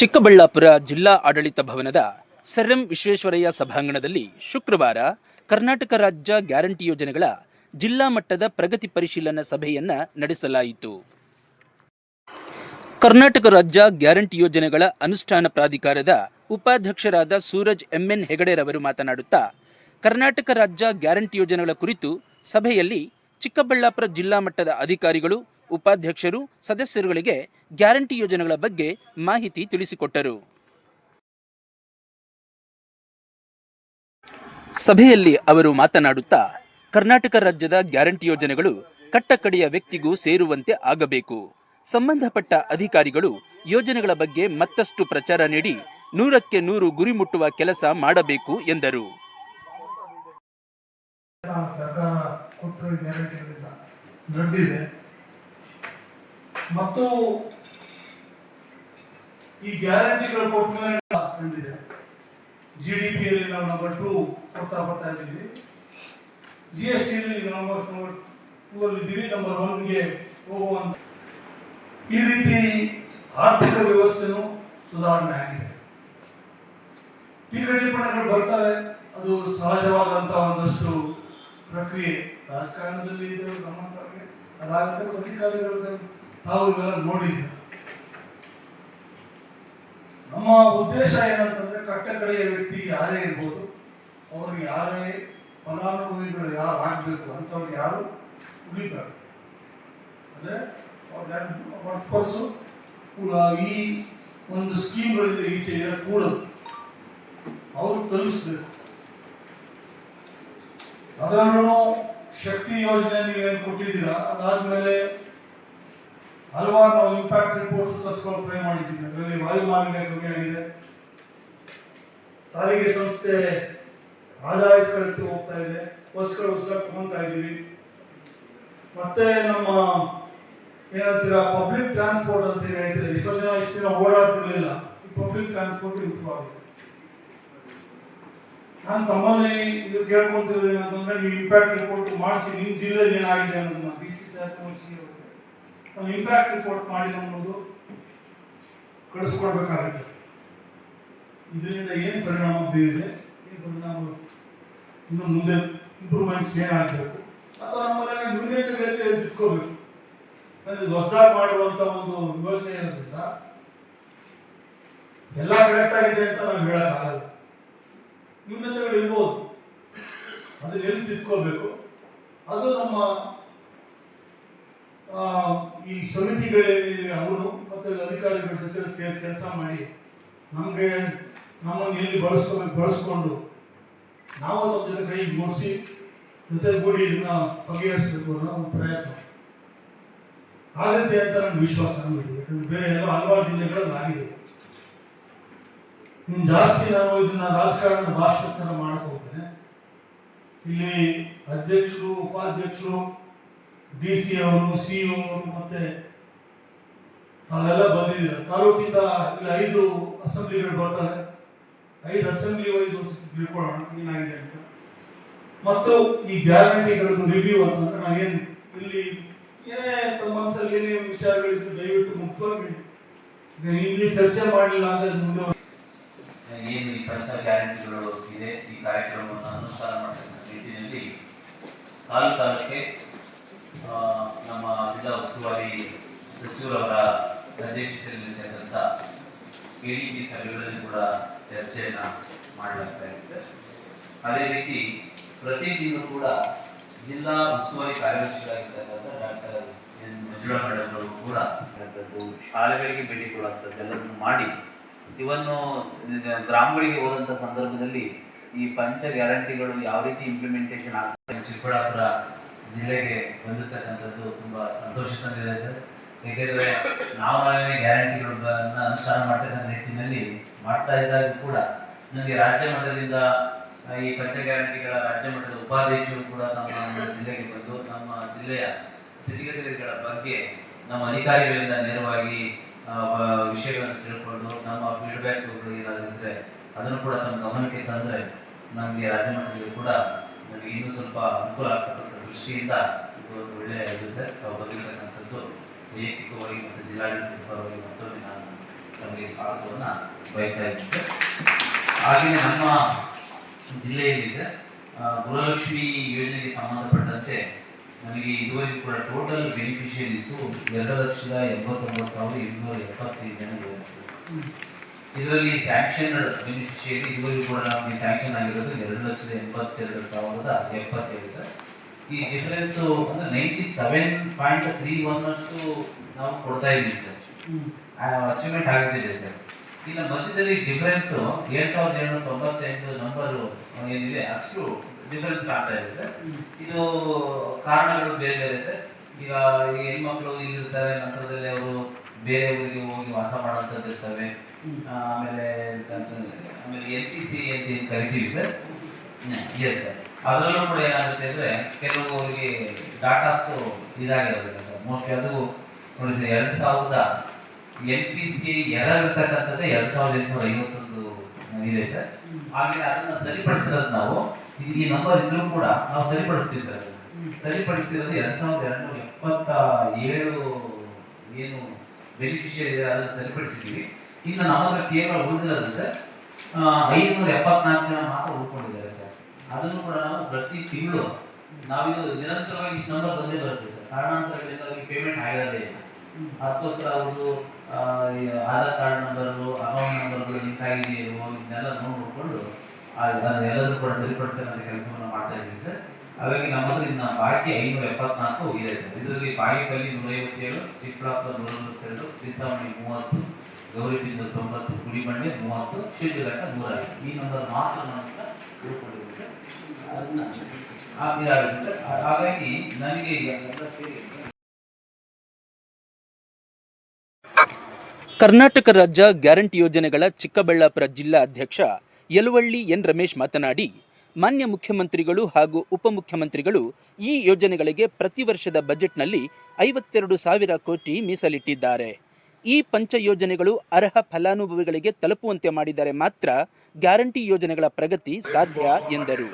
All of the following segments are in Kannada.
ಚಿಕ್ಕಬಳ್ಳಾಪುರ ಜಿಲ್ಲಾ ಆಡಳಿತ ಭವನದ ಸರ್ ಎಂ ವಿಶ್ವೇಶ್ವರಯ್ಯ ಸಭಾಂಗಣದಲ್ಲಿ ಶುಕ್ರವಾರ ಕರ್ನಾಟಕ ರಾಜ್ಯ ಗ್ಯಾರಂಟಿ ಯೋಜನೆಗಳ ಜಿಲ್ಲಾ ಮಟ್ಟದ ಪ್ರಗತಿ ಪರಿಶೀಲನಾ ಸಭೆಯನ್ನ ನಡೆಸಲಾಯಿತು. ಕರ್ನಾಟಕ ರಾಜ್ಯ ಗ್ಯಾರಂಟಿ ಯೋಜನೆಗಳ ಅನುಷ್ಠಾನ ಪ್ರಾಧಿಕಾರದ ಉಪಾಧ್ಯಕ್ಷರಾದ ಸೂರಜ್ ಎಂಎನ್ ಹೆಗಡೆರವರು ಮಾತನಾಡುತ್ತಾ, ಕರ್ನಾಟಕ ರಾಜ್ಯ ಗ್ಯಾರಂಟಿ ಯೋಜನೆಗಳ ಕುರಿತು ಸಭೆಯಲ್ಲಿ ಚಿಕ್ಕಬಳ್ಳಾಪುರ ಜಿಲ್ಲಾ ಮಟ್ಟದ ಅಧಿಕಾರಿಗಳು ಉಪಾಧ್ಯಕ್ಷರು, ಸದಸ್ಯರುಗಳಿಗೆ ಗ್ಯಾರಂಟಿ ಯೋಜನೆಗಳ ಬಗ್ಗೆ ಮಾಹಿತಿ ತಿಳಿಸಿಕೊಟ್ಟರು. ಸಭೆಯಲ್ಲಿ ಅವರು ಮಾತನಾಡುತ್ತಾ, ಕರ್ನಾಟಕ ರಾಜ್ಯದ ಗ್ಯಾರಂಟಿ ಯೋಜನೆಗಳು ಕಟ್ಟಕಡೆಯ ವ್ಯಕ್ತಿಗೂ ಸೇರುವಂತೆ ಆಗಬೇಕು. ಸಂಬಂಧಪಟ್ಟ ಅಧಿಕಾರಿಗಳು ಯೋಜನೆಗಳ ಬಗ್ಗೆ ಮತ್ತಷ್ಟು ಪ್ರಚಾರ ನೀಡಿ, ನೂರಕ್ಕೆ ನೂರು ಗುರಿ ಮುಟ್ಟುವ ಕೆಲಸ ಮಾಡಬೇಕು ಎಂದರು. ಮತ್ತು ಈ ಗ್ಯಾರಂಟಿಗಳು ಕೊಟ್ಟ ಮೇಲೆ ಜಿ ಡಿ ಪಿಯಲ್ಲಿ ನಾವು ನಂಬರ್ ಟೂ ಕೊಡ್ತಾ ಬರ್ತಾ ಇದ್ದೀವಿ. ಜಿ ಎಸ್ ಟಿಯಲ್ಲಿ ನಂಬರ್ ಟೂ ಅಲ್ಲಿ ಇದ್ದೀವಿ. ನಂಬರ್ ಒನ್ಗೆ ಹೋಗುವಂತ ಈ ರೀತಿ ಆರ್ಥಿಕ ವ್ಯವಸ್ಥೆನೂ ಸುಧಾರಣೆ ಆಗಿದೆ. ಟಿಗಡಿಪಣೆಗಳು ಬರ್ತವೆ. ಅದು ಸಹಜವಾದಂತ ಒಂದಷ್ಟು ಪ್ರಕ್ರಿಯೆ. ರಾಜಕಾರಣದಲ್ಲಿ ಇದು ನಮ್ಮಂತವ್ರಿಗೆ ಅದಾಗುತ್ತೆ ಅಧಿಕಾರಿಗಳಿಗೆ ತಾವು ಇವೆಲ್ಲ ನೋಡಿದ್ರು ನಮ್ಮ ಉದ್ದೇಶ ಏನಂತಂದ್ರೆ ಕಟ್ಟಕಡೆಯ ವ್ಯಕ್ತಿ ಯಾರೇ ಇರ್ಬೋದು, ಅವರು ಯಾರೇ ಫಲಾನುಭವಿಗಳು ಯಾರು ಆಗಬೇಕು ಅಂಥವ್ರು ಯಾರು ಉಳಿಬಾರ್ದು ಅಂದರೆ ಅವ್ರಿಗೆ ಕೂಡ ಈ ಒಂದು ಸ್ಕೀಮ್ಗಳಿಂದ ಈಚೆ ಕೂಡದು ಅವರು ತಲುಪಿಸ್ಬೇಕು. ಅದರಲ್ಲೂ ಶಕ್ತಿ ಯೋಜನೆ ನೀವೇನು ಕೊಟ್ಟಿದ್ದೀರಾ? ಅದಾದ್ಮೇಲೆ ಹಲವಾರು ನಾವು ಇಂಪ್ಯಾಕ್ಟ್ ರಿಪೋರ್ಟ್ಸ್ ತರಿಸ್ಕೊಂಡು ಟ್ರೈ ಮಾಡಿದ್ದೀವಿ. ಅದರಲ್ಲಿ ವಾಯು ಮಾಲಿನ್ಯ ಕಮ್ಮಿ ಆಗಿದೆ. ಸಾರಿಗೆ ಸಂಸ್ಥೆ ಆದಾಯ ಕಡೆ ಹೋಗ್ತಾ ಇದೆ. ಬಸ್ಗಳು ಹೊಸದಾಗಿ ಇದ್ದೀವಿ. ಮತ್ತೆ ನಮ್ಮ, ಏನಂತೀರಾ ಪಬ್ಲಿಕ್ ಟ್ರಾನ್ಸ್ಪೋರ್ಟ್ ಅಂತ ಏನ್ ಹೇಳ್ತೀರಾ? ಎಷ್ಟೋ ಜನ ಇಷ್ಟು ದಿನ ಓಡಾಡ್ತಿರ್ಲಿಲ್ಲ. ಈ ಪಬ್ಲಿಕ್ ಟ್ರಾನ್ಸ್ಪೋರ್ಟ್ ಇಂಪ್ರೂವ್ ಆಗಿದೆ. ನಾನು ತಮ್ಮಲ್ಲಿ ಇದು ಕೇಳ್ಕೊಂತಿರೋದು ಏನಂತಂದ್ರೆ, ನೀವು ಇಂಪ್ಯಾಕ್ಟ್ ರಿಪೋರ್ಟ್ ಮಾಡಿಸಿ ನಿಮ್ಮ ಜಿಲ್ಲೆಯಲ್ಲಿ ಏನಾಗಿದೆ ಅನ್ನೋದನ್ನ. ಬಿ ಸಿ ನಾವು ಇಂಪ್ಯಾಕ್ಟ್ ರಿಪೋರ್ಟ್ ಮಾಡಿ ನಮ್ಮದು ಕಳಿಸ್ಕೊಡ್ಬೇಕಾಗುತ್ತೆ. ಇದರಿಂದ ಏನು ಪರಿಣಾಮ ಬೀರಿದೆ? ಈ ಪರಿಣಾಮ? ಇನ್ನು ಮುಂದೆ ಇಂಪ್ರೂವ್ಮೆಂಟ್ಸ್ ಏನಾಗಬೇಕು? ಅಥವಾ ನಮ್ಮಲ್ಲಿ ನ್ಯೂನತೆಗಳಲ್ಲಿ ಇಟ್ಕೋಬೇಕು ಅಂದರೆ ಹೊಸದಾಗಿ ಮಾಡುವಂತ ಒಂದು ಯೋಜನೆ ಇರೋದ್ರಿಂದ ಎಲ್ಲ ಕರೆಕ್ಟ್ ಆಗಿದೆ ಅಂತ ನಾವು ಹೇಳಕ್ಕಾಗಲ್ಲ. ನ್ಯೂನತೆಗಳು ಇರ್ಬೋದು. ಅದನ್ನ ಎಲ್ಲಿ ತಿದ್ಕೋಬೇಕು? ಅದು ನಮ್ಮ ಈ ಸಮಿತಿಗಳೇನಿವೆ ಅವರು ಮತ್ತು ಅಧಿಕಾರಿಗಳ ಜೊತೆ ಸೇರಿ ಕೆಲಸ ಮಾಡಿ ನಮಗೆ ನಮ್ಮನ್ನು ಇಲ್ಲಿ ಬಳಸ್ಕೊ, ಬಳಸ್ಕೊಂಡು ನಾವು ಅದ್ರ ಜೊತೆ ಕೈ ಮೂಡಿಸಿ ಜೊತೆಗೂಡಿ ಇದನ್ನ ಬಗೆಹರಿಸಬೇಕು ಅನ್ನೋ ಒಂದು ಪ್ರಯತ್ನ. ಆಗುತ್ತೆ ಅಂತ ನನಗೆ ವಿಶ್ವಾಸ ನಮಗಿದೆ ಯಾಕಂದ್ರೆ ಬೇರೆ ಎಲ್ಲ ಹಲವಾರು ಜಿಲ್ಲೆಗಳಲ್ಲಿ ಆಗಿದೆ. ಇನ್ನು ಜಾಸ್ತಿ ನಾನು ಇದನ್ನ ರಾಜಕಾರಣದ ಭಾಷಣ ಥರ ಮಾಡಕ್ ಹೋಗ್ತೇನೆ ಇಲ್ಲಿ ಅಧ್ಯಕ್ಷರು, ಉಪಾಧ್ಯಕ್ಷರು ಡಿ ಸಿ ಅವರು ಸಿ ಅವರು ಮತ್ತೆ ತಾವೆಲ್ಲ ಬಂದಿದ್ದೀರ? ತಾಲೂಕಿಂದ ಇಲ್ಲಿ ಐದು ಅಸೆಂಬ್ಲಿಗಳು ಬರ್ತಾರೆ ಐದು ಅಸೆಂಬ್ಲಿ ವೈಸ್ ಒಂದು ತಿಳ್ಕೊಳ್ಳೋಣ ಏನಾಗಿದೆ ಅಂತ. ಮತ್ತು ಈ ಗ್ಯಾರಂಟಿಗಳದ್ದು ರಿವ್ಯೂ ಅಂತಂದ್ರೆ ನಾವೇನು ಇಲ್ಲಿ ಏನೇ ತಮ್ಮ ಮನಸ್ಸಲ್ಲಿ ಏನೇ ವಿಚಾರಗಳಿದ್ದು ದಯವಿಟ್ಟು ಮುಕ್ತವಾಗಿ ಇಲ್ಲಿ ಚರ್ಚೆ ಮಾಡಲಿಲ್ಲ ಅಂದ್ರೆ ಮುಂದೆ ಏನು ಈ ಪಂಚ ಗ್ಯಾರಂಟಿಗಳು ಇದೆ? ಈ ಕಾರ್ಯಕ್ರಮವನ್ನು ಅನುಷ್ಠಾನ ಮಾಡತಕ್ಕಂಥ ರೀತಿಯಲ್ಲಿ ಆ, ನಮ್ಮ ಜಿಲ್ಲಾ ಉಸ್ತುವಾರಿ ಸಚಿವರವರ ಅಧ್ಯಕ್ಷತೆಯಲ್ಲಿ ಕೆ ಡಿ ಪಿ ಸಭೆಗಳಲ್ಲಿ ಕೂಡ ಚರ್ಚೆಯನ್ನು ಮಾಡಲಾಗ್ತಾ ಇದೆ ಅದೇ ರೀತಿ ಪ್ರತಿದಿನ ಕೂಡ ಜಿಲ್ಲಾ ಉಸ್ತುವಾರಿ ಕಾರ್ಯದರ್ಶಿಗಳಾಗಿರ್ತಕ್ಕಂಥ ಡಾಕ್ಟರ್ ಎನ್ ಮಂಜುಳಾ ಕೂಡ ಶಾಲೆಗಳಿಗೆ ಭೇಟಿ ಕೊಡುವಂಥದ್ದೆಲ್ಲವನ್ನು ಮಾಡಿ, ಇವನ್ನು ಗ್ರಾಮಗಳಿಗೆ ಹೋದಂಥ ಸಂದರ್ಭದಲ್ಲಿ ಈ ಪಂಚ ಗ್ಯಾರಂಟಿಗಳು ಯಾವ ರೀತಿ ಇಂಪ್ಲಿಮೆಂಟೇಷನ್ ಆಗ್ತದೆ ಚಿಕ್ಕಬಳ್ಳಾಪುರ ಜಿಲ್ಲೆಗೆ ಬಂದಿರ್ತಕ್ಕಂಥದ್ದು ತುಂಬ ಸಂತೋಷ ತಂದಿದೆ ಸರ್. ಏಕೆಂದರೆ ನಾವು ನಾವೇ ಗ್ಯಾರಂಟಿಗಳನ್ನು ಅನುಷ್ಠಾನ ಮಾಡ್ತಕ್ಕಂಥ ನಿಟ್ಟಿನಲ್ಲಿ ಮಾಡ್ತಾ ಇದ್ದಾಗ ಕೂಡ ನನಗೆ ರಾಜ್ಯ ಮಟ್ಟದಿಂದ ಈ ಪಂಚ ಗ್ಯಾರಂಟಿಗಳ ರಾಜ್ಯ ಮಟ್ಟದ ಉಪಾಧ್ಯಕ್ಷರು ಕೂಡ ನಮ್ಮ ಜಿಲ್ಲೆಗೆ ಬಂದು ನಮ್ಮ ಜಿಲ್ಲೆಯ ಸ್ಥಿತಿಗತಿಗಳ ಬಗ್ಗೆ ನಮ್ಮ ಅಧಿಕಾರಿಗಳಿಂದ ನೇರವಾಗಿ ವಿಷಯಗಳನ್ನು ತಿಳ್ಕೊಂಡು ನಮ್ಮ ಫೀಡ್ಬ್ಯಾಕ್ಗಳು ಏನಾದರೂ ಇದ್ದರೆ ಅದನ್ನು ಕೂಡ ನಮ್ಮ ಗಮನಕ್ಕೆ ತಂದರೆ ನಮಗೆ ರಾಜ್ಯ ಮಟ್ಟದಲ್ಲಿ ಕೂಡ ನಮಗೆ ಇನ್ನೂ ಸ್ವಲ್ಪ ಅನುಕೂಲ ಆಗ್ತಕ್ಕಂಥ ದೃಷ್ಟಿಯಿಂದ ಇದು ಒಳ್ಳೆಯ ಸರ್ ತಾವು ಬರಲಿರ್ತಕ್ಕಂಥದ್ದು ವೈಯಕ್ತಿಕವಾಗಿ ಮತ್ತು ಜಿಲ್ಲಾಡಳಿತದ ಪರವಾಗಿ ಮತ್ತೊಮ್ಮೆ ನಾನು ತಮಗೆ ಸ್ವಾಗತವನ್ನು ಬಯಸ್ತಾ ಇದ್ದೀನಿ ಸರ್. ಹಾಗೆಯೇ ನಮ್ಮ ಜಿಲ್ಲೆಯಲ್ಲಿ ಸರ್ ಗೃಹಲಕ್ಷ್ಮಿ ಯೋಜನೆಗೆ ಸಂಬಂಧಪಟ್ಟಂತೆ ನಮಗೆ ಇದುವರೆಗೂ ಕೂಡ ಟೋಟಲ್ ಬೆನಿಫಿಷಿಯರೀಸು ಎರಡು ಲಕ್ಷದ ಎಂಬತ್ತೊಂಬತ್ತು ಸಾವಿರದ ಇನ್ನೂರ ಎಪ್ಪತ್ತೈದು ಜನ ಇದರಲ್ಲಿ ಸ್ಯಾಂಕ್ಷನ್ ಬೆನಿಫಿಷಿಯರಿ ಇದುವರೆಗೂ ಕೂಡ ನಮಗೆ ಸ್ಯಾಂಕ್ಷನ್ ಆಗಿರೋದು ಎರಡು ಲಕ್ಷದ ಎಂಬತ್ತೆರಡು ಸಾವಿರದ ಎಪ್ಪತ್ತೈದು ಸರ್. ಈ ಡಿಫರೆನ್ಸ್ ಅಂದ್ರೆ ninety seven point three one ಅಷ್ಟು ನಾವು ಕೊಡ್ತಾ ಇದ್ದೀವಿ ಸರ್. ಅಚೀವ್ಮೆಂಟ್ ಆಗುತ್ತಿದೆ ಸರ್. ಇನ್ನು ಮಧ್ಯದಲ್ಲಿ ಡಿಫರೆನ್ಸ್ ಎರಡು ಸಾವಿರದ ಏಳ್ನೂರ ತೊಂಬತ್ತೆಂಟು ನಂಬರು ಏನಿದೆ ಅಷ್ಟು ಡಿಫರೆನ್ಸ್ ಆಗ್ತಾ ಇದೆ ಸರ್. ಇದು ಕಾರಣಗಳು ಬೇರೆ ಬೇರೆ ಸರ್. ಈಗ ಈ ಹೆಣ್ಮಕ್ಳು ಇಲ್ಲಿರ್ತಾರೆ ನಂತರದಲ್ಲಿ ಅವರು ಬೇರೆ ಊರಿಗೆ ಹೋಗಿ ವಾಸ ಮಾಡೋಂಥದ್ದು ಇರ್ತವೆ. ಆಮೇಲೆ ಆಮೇಲೆ ಎಲ್ ಪಿ ಸಿ ಅಂತ ಕರಿತೀವಿ ಸರ್? ಎಸ್ ಸರ್ ಅದರಲ್ಲೂ ಕೂಡ ಏನಾಗುತ್ತೆ ಅಂದರೆ ಕೆಲವರಿಗೆ ಡಾಟಾಸು ಇದಾಗಿರೋದಿಲ್ಲ ಸರ್. ಮೋಸ್ಟ್ಲಿ ಅದು ನೋಡಿ ಸರ್, ಎರಡು ಸಾವಿರದ ಎನ್ ಪಿ ಸಿ ಎರರ್ ಇರ್ತಕ್ಕಂಥದ್ದು ಎರಡು ಸಾವಿರದ ಎಂಟುನೂರ ಐವತ್ತೊಂದು ಇದೆ ಸರ್. ಹಾಗೆ ಅದನ್ನು ಸರಿಪಡಿಸಿರೋದು ನಾವು ಈ ನಂಬರ್ ಇದ್ರೂ ಕೂಡ ನಾವು ಸರಿಪಡಿಸ್ತೀವಿ ಸರ್. ಸರಿಪಡಿಸಿರೋದು ಎರಡು ಸಾವಿರದ ಎರಡುನೂರ ಎಪ್ಪತ್ತ ಏಳು ಏನು ಬೆನಿಫಿಷಿಯರಿ ಇದೆ, ಅದನ್ನು ಸರಿಪಡಿಸಿದ್ದೀವಿ. ಇನ್ನು ನಮಗೆ ಕೇವಲ ಉಳಿದಿರೋದು ಸರ್ ಐದುನೂರ ಎಪ್ಪತ್ನಾಲ್ಕು ಜನ ಮಾತ್ರ ಉಳ್ಕೊಂಡಿದ್ದಾರೆ ಸರ್. ಅದನ್ನು ಕೂಡ ನಾವು ಪ್ರತಿ ತಿಂಗಳು ನಾವಿದು ನಿರಂತರವಾಗಿ ಇಷ್ಟು ನಂಬರ್ ಬಂದೇ ಬರುತ್ತೆ ಸರ್. ಕಾರಣಾಂತರಗಳಿಂದಾಗಿ ಪೇಮೆಂಟ್ ಆಗಿರೋದೇ ಇಲ್ಲ. ಅದಕ್ಕೋಸ್ಕರ ಅವರು ಆಧಾರ್ ಕಾರ್ಡ್ ನಂಬರು ಅಕೌಂಟ್ ನಂಬರ್ಗಳು ಲಿಂಕ್ ಆಗಿದೆಯೋ ಇದನ್ನೆಲ್ಲ ನೋಡ್ಕೊಂಡು ಎಲ್ಲರೂ ಕೂಡ ಸರಿಪಡಿಸ್ತಕ್ಕಂಥ ಕೆಲಸವನ್ನು ಮಾಡ್ತಾ ಇದ್ದೀವಿ ಸರ್. ಹಾಗಾಗಿ ನಮ್ಮ ಇನ್ನು ಬಾಕಿ ಐನೂರ ಎಪ್ಪತ್ನಾಲ್ಕು ಇದೆ ಸರ್. ಇದರಲ್ಲಿ ಬಾಯಿಪಲ್ಲಿ ನೂರ ಐವತ್ತೇಳು ಚಿಕ್ಕಬಳ್ಳಾಪುರ ನೂರ ಮೂವತ್ತೆರಡು ಚಿಂತಾಮಣಿ ಮೂವತ್ತು, ಗೌರಿಬಿಂದು ತೊಂಬತ್ತು ಗುಡಿಬಂಡೆ ಮೂವತ್ತು ಶಿಲ್ಪಿಘಟ್ಟ ನೂರ ಐದು ಈ ನಂಬರ್ ಮಾತ್ರ ನಮ್ಮ ಹತ್ರ ಹಾಗಾಗಿ ನನಗೆ ಕರ್ನಾಟಕ ರಾಜ್ಯ ಗ್ಯಾರಂಟಿ ಯೋಜನೆಗಳ ಚಿಕ್ಕಬಳ್ಳಾಪುರ ಜಿಲ್ಲಾ ಅಧ್ಯಕ್ಷ ಯಲುವಳ್ಳಿ ಎನ್ ರಮೇಶ್ ಮಾತನಾಡಿ, ಮಾನ್ಯ ಮುಖ್ಯಮಂತ್ರಿಗಳು ಹಾಗೂ ಉಪಮುಖ್ಯಮಂತ್ರಿಗಳು ಈ ಯೋಜನೆಗಳಿಗೆ ಪ್ರತಿ ವರ್ಷದ ಬಜೆಟ್ನಲ್ಲಿ ಐವತ್ತೆರಡು ಸಾವಿರ ಕೋಟಿ ಮೀಸಲಿಟ್ಟಿದ್ದಾರೆ. ಈ ಪಂಚ ಯೋಜನೆಗಳು ಅರ್ಹ ಫಲಾನುಭವಿಗಳಿಗೆ ತಲುಪುವಂತೆ ಮಾಡಿದರೆ ಮಾತ್ರ ಗ್ಯಾರಂಟಿ ಯೋಜನೆಗಳ ಪ್ರಗತಿ ಸಾಧ್ಯ ಎಂದರು.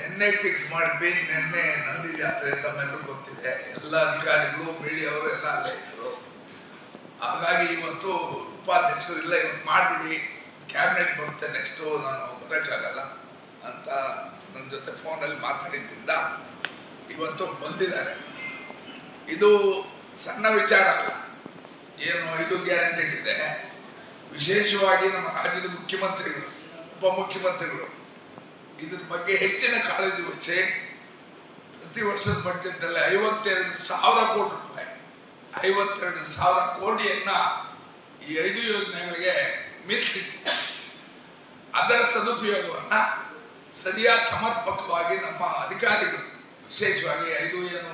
ನಿನ್ನೆ ಫಿಕ್ಸ್ ಮಾಡಿದ್ವಿ ನಿನ್ನೆ ನಂದಿ ಜಾತ್ರೆ ತಮ್ಮೆಲ್ಲ ಗೊತ್ತಿದೆ. ಎಲ್ಲ ಅಧಿಕಾರಿಗಳು ಮೀಡಿಯಾವರು ಎಲ್ಲ ಅಲ್ಲೇ ಇದ್ರು. ಹಾಗಾಗಿ ಇವತ್ತು ಉಪಾಧ್ಯಕ್ಷರು, ಇಲ್ಲ, ಇವತ್ತು ಮಾಡಿಬಿಡಿ ಕ್ಯಾಬಿನೆಟ್ ಬರುತ್ತೆ ನೆಕ್ಸ್ಟು ನಾನು ಬರೋಕ್ಕಾಗಲ್ಲ ಅಂತ ನನ್ನ ಜೊತೆ ಫೋನಲ್ಲಿ ಮಾತಾಡಿದ್ದರಿಂದ ಇವತ್ತು ಬಂದಿದ್ದಾರೆ. ಇದು ಸಣ್ಣ ವಿಚಾರ ಏನು, ಇದು ಗ್ಯಾರಂಟಿ ಇದೆ. ವಿಶೇಷವಾಗಿ ನಮ್ಮ ರಾಜ್ಯದ ಮುಖ್ಯಮಂತ್ರಿಗಳು, ಉಪಮುಖ್ಯಮಂತ್ರಿಗಳು, ಇದ್ರ ಬಗ್ಗೆ ಹೆಚ್ಚಿನ ಕಾಳಜಿ ವಹಿಸಿ ಪ್ರತಿ ವರ್ಷದ ಬಜೆಟ್ನಲ್ಲಿ ಐವತ್ತೆರಡು ಸಾವಿರ ಕೋಟಿ ರೂಪಾಯಿ, ಐವತ್ತೆರಡು ಸಾವಿರ ಕೋಟಿಯನ್ನು ಈ ಐದು ಯೋಜನೆಗಳಿಗೆ ಮೀಸಲಿಟ್ಟಿದೆ ಅದರ ಸದುಪಯೋಗವನ್ನ ಸರಿಯಾದ ಸಮರ್ಪಕವಾಗಿ ನಮ್ಮ ಅಧಿಕಾರಿಗಳು, ವಿಶೇಷವಾಗಿ ಐದು ಏನು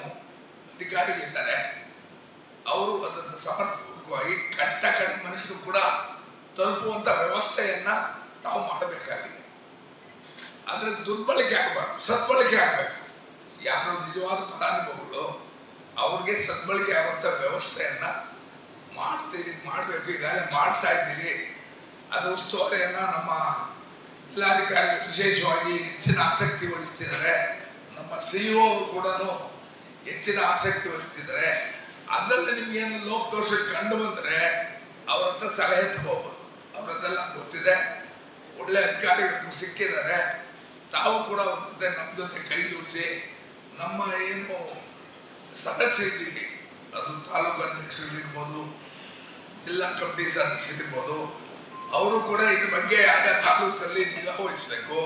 ಅಧಿಕಾರಿಗಳಿದ್ದಾರೆ, ಅವರು ಅದನ್ನು ಸಮರ್ಪಕವಾಗಿ, ಕಟ್ಟ ಕಡೆ ಮನುಷ್ಯರು ಕೂಡ ತಲುಪುವಂತ ವ್ಯವಸ್ಥೆಯನ್ನು ನಾವು ಮಾಡಬೇಕಾಗಿದೆ. ಆದರೆ ದುರ್ಬಳಕೆ ಆಗಬಾರ್ದು, ಸದ್ಬಳಕೆ ಆಗಬೇಕು. ಯಾರು ನಿಜವಾದ ಫಲಾನುಭವಿಗಳು ಅವ್ರಿಗೆ ಸದ್ಬಳಕೆ ಆಗುವಂಥ ವ್ಯವಸ್ಥೆಯನ್ನು ಮಾಡ್ತೀರಿ, ಮಾಡಬೇಕು, ಈಗಾಗಲೇ ಮಾಡ್ತಾ ಇದ್ದೀರಿ. ಅದು ಉಸ್ತುವಾರಿಯನ್ನ ನಮ್ಮ ಜಿಲ್ಲಾಧಿಕಾರಿಗಳು ವಿಶೇಷವಾಗಿ ಹೆಚ್ಚಿನ ಆಸಕ್ತಿ ವಹಿಸ್ತಿದ್ದಾರೆ. ನಮ್ಮ ಸಿ ಒ ಕೂಡ ಹೆಚ್ಚಿನ ಆಸಕ್ತಿ ವಹಿಸ್ತಿದ್ದಾರೆ. ಅದರಲ್ಲಿ ನಿಮ್ಗೇನು ಲೋಪದೋಷ ಕಂಡು ಬಂದರೆ ಅವ್ರ ಹತ್ರ ಸಲಹೆ ತಗೋಬೋದು. ಅವರದ್ದೆಲ್ಲ ಗೊತ್ತಿದೆ. ಒಳ್ಳೆ ಅಧಿಕಾರಿಗಳು ಸಿಕ್ಕಿದ್ದಾರೆ. ತಾವು ಕೂಡ ಅವ್ರ ನಮ್ಮ ಜೊತೆ ಕೈ ಜೋಡಿಸಿ, ನಮ್ಮ ಏನು ಸದಸ್ಯರಿದ್ದೀವಿ ಅದು ತಾಲೂಕು ಅಧ್ಯಕ್ಷರಿರ್ಬೋದು, ಜಿಲ್ಲಾ ಕಮಿಟಿ ಸದಸ್ಯರಿರ್ಬೋದು, ಅವರು ಕೂಡ ಇದ್ರ ಬಗ್ಗೆ ಆಯಾ ತಾಲೂಕಲ್ಲಿ ನಿಗಾ ವಹಿಸಬೇಕು.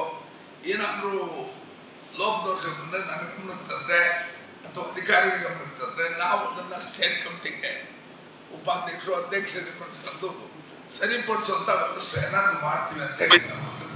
ಏನಾದರೂ ಲೋಪದೋಷ ಬಂದರೆ ನನ್ನ ಗಮನಕ್ಕೆ ತಂದರೆ ಅಥವಾ ಅಧಿಕಾರಿಗಳ ಗಮನಕ್ಕೆ ತಂದರೆ ನಾವು ಅದನ್ನು ಸ್ಟೇಟ್ ಕಮಿಟಿಗೆ, ಉಪಾಧ್ಯಕ್ಷರು, ಅಧ್ಯಕ್ಷರಿಗೆ ತಂದು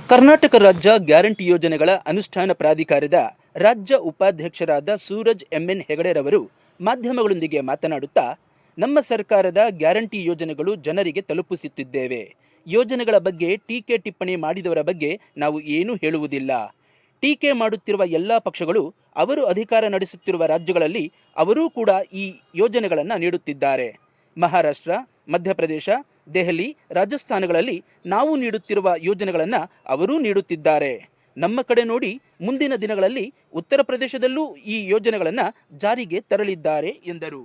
ಕರ್ನಾಟಕ ರಾಜ್ಯ ಗ್ಯಾರಂಟಿ ಯೋಜನೆಗಳ ಅನುಷ್ಠಾನ ಪ್ರಾಧಿಕಾರದ ರಾಜ್ಯ ಉಪಾಧ್ಯಕ್ಷರಾದ ಸೂರಜ್ ಎಂಎನ್ ಹೆಗಡೆರವರು ಮಾಧ್ಯಮಗಳೊಂದಿಗೆ ಮಾತನಾಡುತ್ತಾ ನಮ್ಮ ಸರ್ಕಾರದ ಗ್ಯಾರಂಟಿ ಯೋಜನೆಗಳು ಜನರಿಗೆ ತಲುಪಿಸುತ್ತಿದ್ದೇವೆ. ಯೋಜನೆಗಳ ಬಗ್ಗೆ ಟೀಕೆ ಟಿಪ್ಪಣಿ ಮಾಡಿದವರ ಬಗ್ಗೆ ನಾವು ಏನೂ ಹೇಳುವುದಿಲ್ಲ. ಟೀಕೆ ಮಾಡುತ್ತಿರುವ ಎಲ್ಲ ಪಕ್ಷಗಳು ಅವರು ಅಧಿಕಾರ ನಡೆಸುತ್ತಿರುವ ರಾಜ್ಯಗಳಲ್ಲಿ ಅವರೂ ಕೂಡ ಈ ಯೋಜನೆಗಳನ್ನು ನೀಡುತ್ತಿದ್ದಾರೆ. ಮಹಾರಾಷ್ಟ್ರ ಮಧ್ಯಪ್ರದೇಶ ದೆಹಲಿ ರಾಜಸ್ಥಾನಗಳಲ್ಲಿ ನಾವು ನೀಡುತ್ತಿರುವ ಯೋಜನೆಗಳನ್ನು ಅವರೂ ನೀಡುತ್ತಿದ್ದಾರೆ. ನಮ್ಮ ಕಡೆ ನೋಡಿ ಮುಂದಿನ ದಿನಗಳಲ್ಲಿ ಉತ್ತರ ಪ್ರದೇಶದಲ್ಲೂ ಈ ಯೋಜನೆಗಳನ್ನು ಜಾರಿಗೆ ತರಲಿದ್ದಾರೆ ಎಂದರು.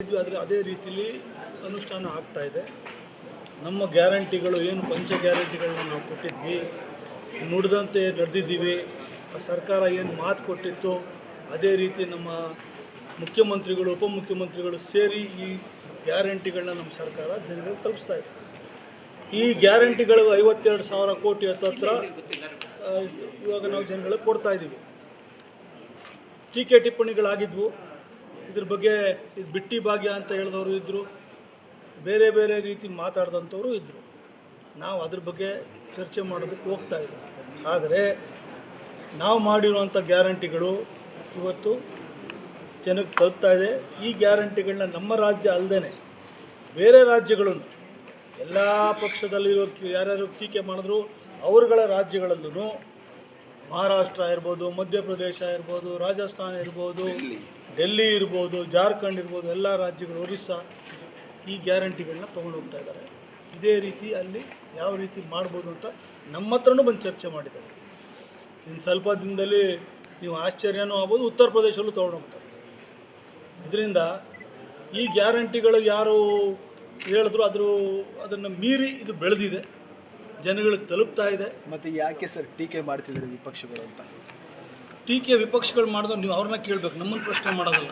ಆದರೆ ಅದೇ ರೀತಿಯಲ್ಲಿ ಅನುಷ್ಠಾನ ಆಗ್ತಾ ಇದೆ. ನಮ್ಮ ಗ್ಯಾರಂಟಿಗಳು ಏನು ಪಂಚ ಗ್ಯಾರಂಟಿಗಳನ್ನ ನಾವು ಕೊಟ್ಟಿದ್ವಿ. ನುಡಿದಂತೆ ನಡೆದಿದ್ದೀವಿ. ಸರ್ಕಾರ ಏನು ಮಾತು ಕೊಟ್ಟಿತ್ತು? ಅದೇ ರೀತಿ ನಮ್ಮ ಮುಖ್ಯಮಂತ್ರಿಗಳು, ಉಪಮುಖ್ಯಮಂತ್ರಿಗಳು ಸೇರಿ ಈ ಗ್ಯಾರಂಟಿಗಳನ್ನ ನಮ್ಮ ಸರ್ಕಾರ ಜನರಿಗೆ ತಲುಪಿಸ್ತಾ ಇದೆ. ಈ ಗ್ಯಾರಂಟಿಗಳು ಐವತ್ತೆರಡು ಸಾವಿರ ಕೋಟಿ ಹತ್ತತ್ರ ಇವಾಗ ನಾವು ಜನಗಳಿಗೆ ಕೊಡ್ತಾ ಇದ್ದೀವಿ. ಟೀಕೆ ಟಿಪ್ಪಣಿಗಳಾಗಿದ್ವು. ಇದ್ರ ಬಗ್ಗೆ ಇದು ಬಿಟ್ಟಿ ಭಾಗ್ಯ ಅಂತ ಹೇಳಿದವರು ಇದ್ದರು ಬೇರೆ ಬೇರೆ ರೀತಿ ಮಾತಾಡಿದಂಥವರು ಇದ್ದರು ನಾವು ಅದ್ರ ಬಗ್ಗೆ ಚರ್ಚೆ ಮಾಡೋದಕ್ಕೆ ಹೋಗ್ತಾ ಇದ್ದೀವಿ ಆದರೆ ನಾವು ಮಾಡಿರುವಂಥ ಗ್ಯಾರಂಟಿಗಳು ಇವತ್ತು ಜನಕ್ಕೆ ತಲುಪ್ತಾ ಇದೆ. ಈ ಗ್ಯಾರಂಟಿಗಳನ್ನ ನಮ್ಮ ರಾಜ್ಯ ಅಲ್ಲದೆ ಬೇರೆ ರಾಜ್ಯಗಳು ಎಲ್ಲ ಪಕ್ಷದಲ್ಲಿರೋ ಯಾರ್ಯಾರು ಟೀಕೆ ಮಾಡಿದ್ರು ಅವರುಗಳ ರಾಜ್ಯಗಳಲ್ಲೂ ಮಹಾರಾಷ್ಟ್ರ ಇರ್ಬೋದು ಮಧ್ಯಪ್ರದೇಶ ಇರ್ಬೋದು ರಾಜಸ್ಥಾನ ಇರ್ಬೋದು ಡೆಲ್ಲಿ ಇರ್ಬೋದು ಜಾರ್ಖಂಡ್ ಇರ್ಬೋದು ಎಲ್ಲ ರಾಜ್ಯಗಳು ಒರಿಸ್ಸಾ ಈ ಗ್ಯಾರಂಟಿಗಳನ್ನ ತೊಗೊಂಡು ಹೋಗ್ತಾ ಇದ್ದಾರೆ. ಇದೇ ರೀತಿ ಅಲ್ಲಿ ಯಾವ ರೀತಿ ಮಾಡ್ಬೋದು ಅಂತ ನಮ್ಮ ಹತ್ರನೂ ಬಂದು ಚರ್ಚೆ ಮಾಡಿದ್ದಾರೆ. ಇನ್ನು ಸ್ವಲ್ಪ ದಿನದಲ್ಲಿ ನೀವು ಆಶ್ಚರ್ಯನೂ ಆಗ್ಬೋದು ಉತ್ತರ ಪ್ರದೇಶಲ್ಲೂ ತೊಗೊಂಡು ಹೋಗ್ತಾರೆ. ಇದರಿಂದ ಈ ಗ್ಯಾರಂಟಿಗಳು ಯಾರು ಹೇಳಿದ್ರು ಅದ್ರ ಅದನ್ನು ಮೀರಿ ಇದು ಬೆಳೆದಿದೆ. ಜನಗಳಿಗೆ ತಲುಪ್ತಾ ಇದೆ. ಮತ್ತು ಯಾಕೆ ಸರ್ ಟೀಕೆ ಮಾಡ್ತಿದ್ದಾರೆ ವಿಪಕ್ಷಗಳು ಅಂತ? ಟೀಕೆ ವಿಪಕ್ಷಗಳು ಮಾಡಿದ್ರೆ ನೀವು ಅವ್ರನ್ನ ಕೇಳಬೇಕು ನಮ್ಮನ್ನು ಪ್ರಶ್ನೆ ಮಾಡೋದಲ್ಲ?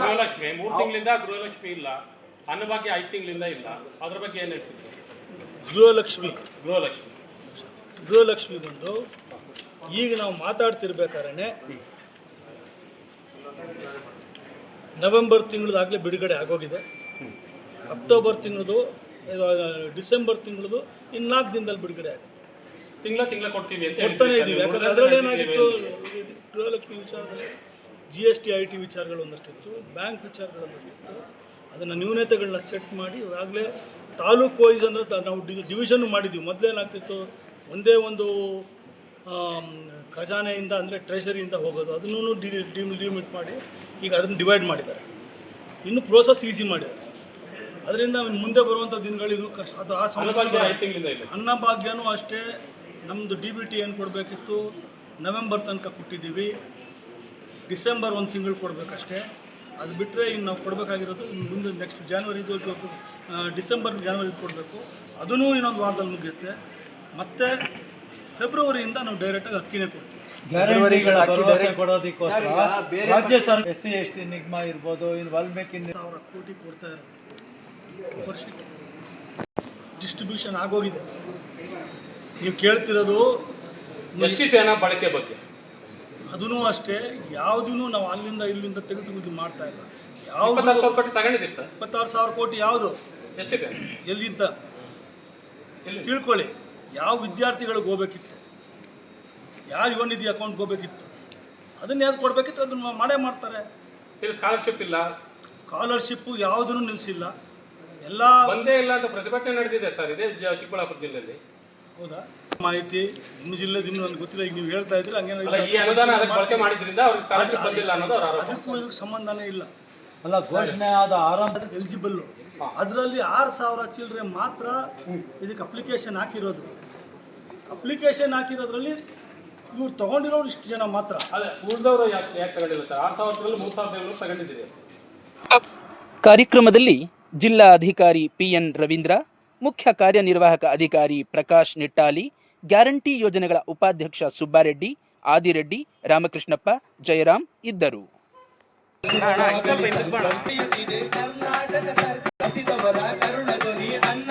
ಗೃಹಲಕ್ಷ್ಮಿ ಮೂರು ತಿಂಗಳಿಂದ ಗೃಹಲಕ್ಷ್ಮಿ ಇಲ್ಲ ಅನ್ನಭಾಗ್ಯ ಐದು ತಿಂಗಳಿಂದ ಇಲ್ಲ. ಅದ್ರ ಬಗ್ಗೆ ಏನು ಹೇಳ್ತಿದ್ರು ಗೃಹಲಕ್ಷ್ಮಿ. ಗೃಹಲಕ್ಷ್ಮಿ. ಗೃಹಲಕ್ಷ್ಮಿ ಬಂದು ಈಗ ನಾವು ಮಾತಾಡ್ತಿರ್ಬೇಕಾದ್ರೆ ನವೆಂಬರ್ ತಿಂಗಳದಾಗಲೇ ಬಿಡುಗಡೆ ಆಗೋಗಿದೆ. ಅಕ್ಟೋಬರ್ ತಿಂಗಳದು ಡಿಸೆಂಬರ್ ತಿಂಗಳದು ಇನ್ನು ನಾಲ್ಕು ದಿನದಲ್ಲಿ ಬಿಡುಗಡೆ ಆಗಿದೆ ತಿಂಗಳ ತಿಂಗಳ ಕೊಡ್ತೀವಿ ಅಂತ ಕೊಡ್ತಾನೆ ಇದ್ದೀವಿ. ಯಾಕಂದ್ರೆ ಅದರಲ್ಲಿ ಏನಾಗಿತ್ತು ಗೃಹಲಕ್ಷ್ಮಿ ವಿಚಾರದಲ್ಲಿ G S T I T ವಿಚಾರಗಳು ಒಂದಷ್ಟಿತ್ತು. ಬ್ಯಾಂಕ್ ವಿಚಾರಗಳು ಒಂದಷ್ಟಿತ್ತು. ಅದನ್ನು ನ್ಯೂನತೆಗಳನ್ನ ಸೆಟ್ ಮಾಡಿ ಇವಾಗಲೇ ತಾಲೂಕು ವೈಸ್ ಅಂದರೆ ನಾವು ಡಿವಿಷನ್ ಮಾಡಿದ್ವಿ ಮೊದಲೇನಾಗ್ತಿತ್ತು ಒಂದೇ ಒಂದು ಖಜಾನೆಯಿಂದ ಅಂದರೆ ಟ್ರೆಷರಿಯಿಂದ ಹೋಗೋದು ಅದನ್ನು ಡಿ ಡಿಮಿಟ್ ಮಾಡಿ ಈಗ ಅದನ್ನು ಡಿವೈಡ್ ಮಾಡಿದ್ದಾರೆ. ಇನ್ನು ಪ್ರೋಸೆಸ್ ಈಸಿ ಮಾಡಿದ್ದಾರೆ. ಅದರಿಂದ ಮುಂದೆ ಬರುವಂಥ ದಿನಗಳಿಗೂ ಕಷ್ಟ. ಅದು ಆ ಸಮಸ್ಯೆ ಅನ್ನಭಾಗ್ಯನೂ ಅಷ್ಟೇ. ನಮ್ಮದು ಡಿ ಬಿ ಟಿ ಏನು ಕೊಡಬೇಕಿತ್ತು? ನವೆಂಬರ್ ತನಕ ಕೊಟ್ಟಿದ್ದೀವಿ. ಡಿಸೆಂಬರ್ ಒಂದು ತಿಂಗಳು ಕೊಡಬೇಕಷ್ಟೇ. ಅದು ಬಿಟ್ಟರೆ ಇನ್ನು ನಾವು ಕೊಡಬೇಕಾಗಿರೋದು ಮುಂದೆ ನೆಕ್ಸ್ಟ್ ಜಾನ್ವರಿದು ಡಿಸೆಂಬರ್ ಜಾನ್ವರಿದು ಕೊಡಬೇಕು. ಅದೂ ಇನ್ನೊಂದು ವಾರದಲ್ಲಿ ಮುಗಿಯುತ್ತೆ. ಮತ್ತು ಫೆಬ್ರವರಿಯಿಂದ ನಾವು ಡೈರೆಕ್ಟಾಗಿ ಅಕ್ಕಿನೇ ಕೊಡ್ತೀವಿ. ಗ್ಯಾರಂಟಿಗಳ ಅಕ್ಕಿ direct ಕೊಡೋದಕ್ಕೋಸ್ಕರ ರಾಜ್ಯ ಸರ್ಕಾರ ಎಸ್ ಸಿ ಎಸ್ ಟಿ ನಿಗಮ ಇರ್ಬೋದು ಇನ್ನು ವಾಲ್ಮೀಕಿ ಸಾವಿರ ಕೋಟಿ ಕೊಡ್ತಾ ಇರೋದು. ವರ್ಷಕ್ಕೆ. ಡಿಸ್ಟ್ರಿಬ್ಯೂಷನ್ ಆಗೋಗಿದೆ. ನೀವು ಕೇಳ್ತಿರೋದು ಹಣ ಬಳಕೆ ಬಗ್ಗೆ. ಅದೂ ಅಷ್ಟೇ ಯಾವುದೂ ನಾವು ಅಲ್ಲಿಂದ ಇಲ್ಲಿಂದ ತೆಗೆದು ತೆಗೆದು ಮಾಡ್ತಾ ಇಲ್ಲ. ಯಾವುದು ಕೋಟಿ ತಗೊಂಡಿದ್ದೀರಿ ಸರ್? ಇಪ್ಪತ್ತಾರು ಸಾವಿರ ಕೋಟಿ ಯಾವುದು? ಎಸ್ ಟಿ ಎಲ್ಲಿಂದ? ಎಲ್ಲಿ? ತಿಳ್ಕೊಳ್ಳಿ. ಯಾವ ವಿದ್ಯಾರ್ಥಿಗಳಿಗೆ ಹೋಗ್ಬೇಕಿತ್ತು? ಯಾರು ಯುವ ನಿಧಿ ಅಕೌಂಟ್ಗೆ ಹೋಗ್ಬೇಕಿತ್ತು? ಅದನ್ನ ಯಾರು ಕೊಡಬೇಕಿತ್ತು? ಅದನ್ನ ಮಾಡೇ ಮಾಡ್ತಾರೆ. ಇಲ್ಲಿ ಸ್ಕಾಲರ್ಶಿಪ್ ಇಲ್ಲ. ಸ್ಕಾಲರ್ಶಿಪ್ಪು ಯಾವುದನ್ನು ನಿಲ್ಲಿಸಿಲ್ಲ ಎಲ್ಲ ಒಂದೇ ಇಲ್ಲ ಅಂತ ಪ್ರತಿಭಟನೆ ನಡೆದಿದೆ ಸರ್ ಇದೇ ಚಿಕ್ಕಬಳ್ಳಾಪುರ ಜಿಲ್ಲೆಯಲ್ಲಿ. ಹೌದಾ? ಮಾಹಿತಿ ನಿಮ್ಮ ಜಿಲ್ಲೆ ಇನ್ನೂ ನನಗೆ ಗೊತ್ತಿಲ್ಲ. ಈಗ ನೀವು ಹೇಳ್ತಾ ಇದ್ರೆ ಅಲ್ಲ ಈ ಅನುದಾನ ಅದಕ್ಕೆ ಬಳಕೆ ಮಾಡಿದ್ರಿಂದ ಅವ್ರಿಗೆ ಸ್ಕಾಲರ್ಶಿಪ್ ಬಂದಿಲ್ಲ ಅನ್ನೋದು ಅದಕ್ಕೂ ಇದಕ್ಕೆ ಸಂಬಂಧನೇ ಇಲ್ಲ. ಅಲ್ಲ ಘೋಷಣೆ ಆದ ಆರಂಭ ಎಲಿಜಿಬಲ್ ಅದರಲ್ಲಿ ಆರು ಸಾವಿರ ಚಿಲ್ಲರೆ ಮಾತ್ರ ಇದಕ್ಕೆ ಅಪ್ಲಿಕೇಶನ್ ಹಾಕಿರೋದು. ಅಪ್ಲಿಕೇಶನ್ ಹಾಕಿರೋದ್ರಲ್ಲಿ ಇವ್ರು ತಗೊಂಡಿರೋರು ಇಷ್ಟು ಜನ ಮಾತ್ರ. ಉಳಿದವರು ಯಾಕೆ ಯಾಕೆ ತಗೊಂಡಿಲ್ಲ ಸರ್? ಆರು ಸಾವಿರದಲ್ಲಿ ಮೂರು ಸಾವಿರದ ಏಳ್ನೂರು ತಗೊಂಡಿದ್ದೀರಿ ಕಾರ್ಯಕ್ರಮದಲ್ಲಿ ಜಿಲ್ಲಾ ಅಧಿಕಾರಿ ಪಿಎನ್ ರವೀಂದ್ರ ಮುಖ್ಯ ಕಾರ್ಯನಿರ್ವಾಹಕ ಅಧಿಕಾರಿ ಪ್ರಕಾಶ್ ನಿಟ್ಟಾಲಿ ಗ್ಯಾರಂಟಿ ಯೋಜನೆಗಳ ಉಪಾಧ್ಯಕ್ಷ ಸುಬ್ಬಾರೆಡ್ಡಿ ಆದಿರೆಡ್ಡಿ ರಾಮಕೃಷ್ಣಪ್ಪ ಜಯರಾಮ್ ಇದ್ದರು. ಕರ್ನಾಟಕ ಸರ್ಕಾರ ಕರುಣಧ್ವನಿ ಅನ್ನ